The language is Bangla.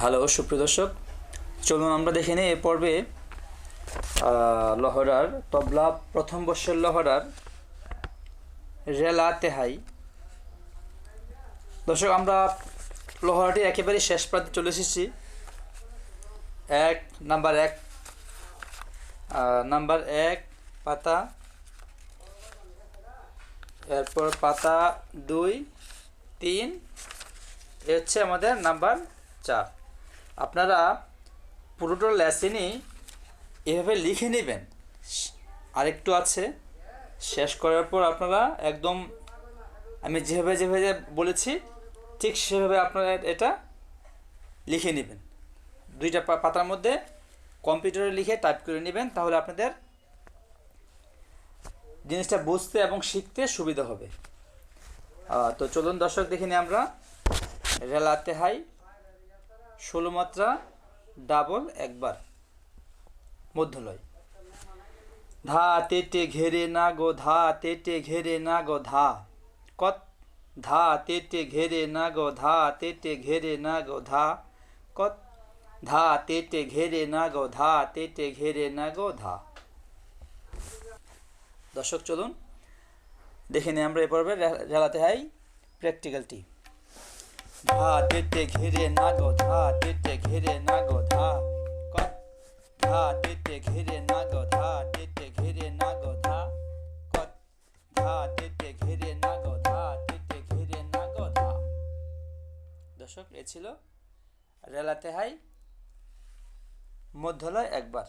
হ্যালো, সুপ্রিয় দর্শক। চলুন আমরা দেখে নিই এ পর্বে লহরার তবলা, প্রথম বর্ষের লহরার রেলা তেহাই। দর্শক, আমরা লহরাটি একেবারে শেষ প্রান্তে চলে এসেছি। এক, নাম্বার এক নাম্বার এক, পাতা। এরপর পাতা দুই, তিন, এ হচ্ছে আমাদের নাম্বার চার আপনারা পুরোটা লেসেনই এভাবে লিখে নেবেন। আরেকটু আছে। শেষ করার পর আপনারা একদম, আমি যেভাবে যেভাবে বলেছি, ঠিক সেভাবে আপনারা এটা লিখে নেবেন। দুইটা পাতার মধ্যে কম্পিউটারে লিখে টাইপ করে নেবেন, তাহলে আপনাদের জিনিসটা বুঝতে এবং শিখতে সুবিধা হবে। তো চলুন দর্শক, দেখে নিই আমরা। রেলাতে হাই। ষোলো মাত্রা, ডাবল একবার। মধ্যলয়। ধা তেটে ঘেরে না গো, ধা তেটে ঘেরে না গো, ধা। কত? ধা তেটে ঘেরে না গো, ধা তেটে ঘেরে না গো, ধা। কত? ধা তেটে ঘেরে না গো, ধা তেটে ঘেরে না গো, ধা। দর্শক, চলুন। দেখে নিই আমরা এ পর্বে রেলাতে হাই প্র্যাকটিক্যালটি ধা তেতে ঘেরে না গো ধা তেতে ঘেরে না গো ধা ধা তেতে ঘেরে না গো ধা তেতে ঘেরে না গো ধা। কত ধা তেতে ঘেরে না গো ধা তেতে ঘেরে না গো ধা। দর্শক, এ ছিল রেলাতে হাই। মধ্যলয় একবার।